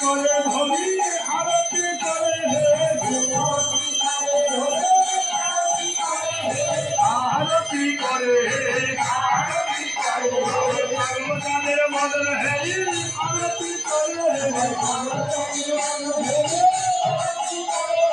করে ধরি আরতি করে আরতি করে পার্বতাদের মদন হেরি আরতি করে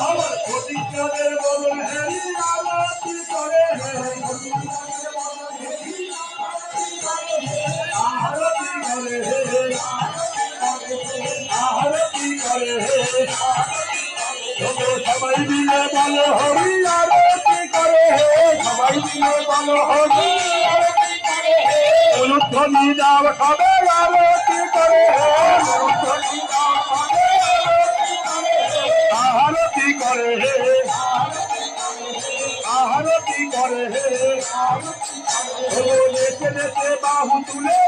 আমার প্রতিজ্ঞাদের হেরি সবাই মিলে বলো হরি আরতি করে সবাই মিলে বলো হরি অনুধ্বনি দাও সবে আরতি করে আরতি করে আরতি করে লেতে লেতে বাহু তুলে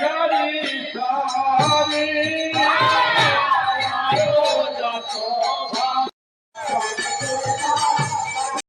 তুলে